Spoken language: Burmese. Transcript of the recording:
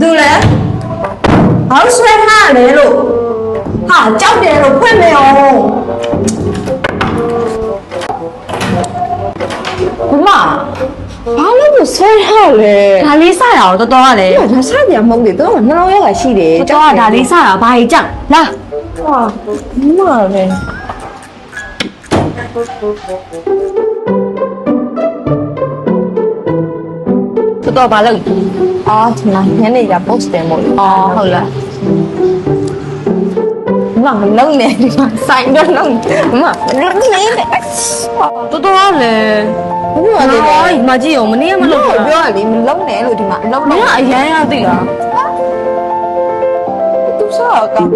သူလဲဘာလို့ဆွဲထားရလဲလို့ဟာကြောက်တယ်လို့ဖွင့်နေအောင်မမဘာလို့မဆွဲထားလဲဒါလေးစရအောင်တော်တော်ကလည်းဒါဒါစားကြမဟုတ်လေတော့နှလုံးရောဂါရှိတယ်တော်တော်ကဒါလေးစရအောင်ဘာကြီးကြောက်လာဟာမမလည်းတော်တော်ဘာလုပ် အော်ဒီမှာညနေကျ post တယ်မို့လို့အော်ဟုတ်လားမမလုံးနေဒီမှာဆိုင်တော့လုံးမမလုံးနေတော်တော်လည်းဘူးရတယ်ဟိုမကြည့်အောင်မနေ့ကမလုပ်ဘူးပြောရလေမလုံးနဲ့လို့ဒီမှာအလုံးလုံးမင်းကအရန်ရသိတာသူစားကော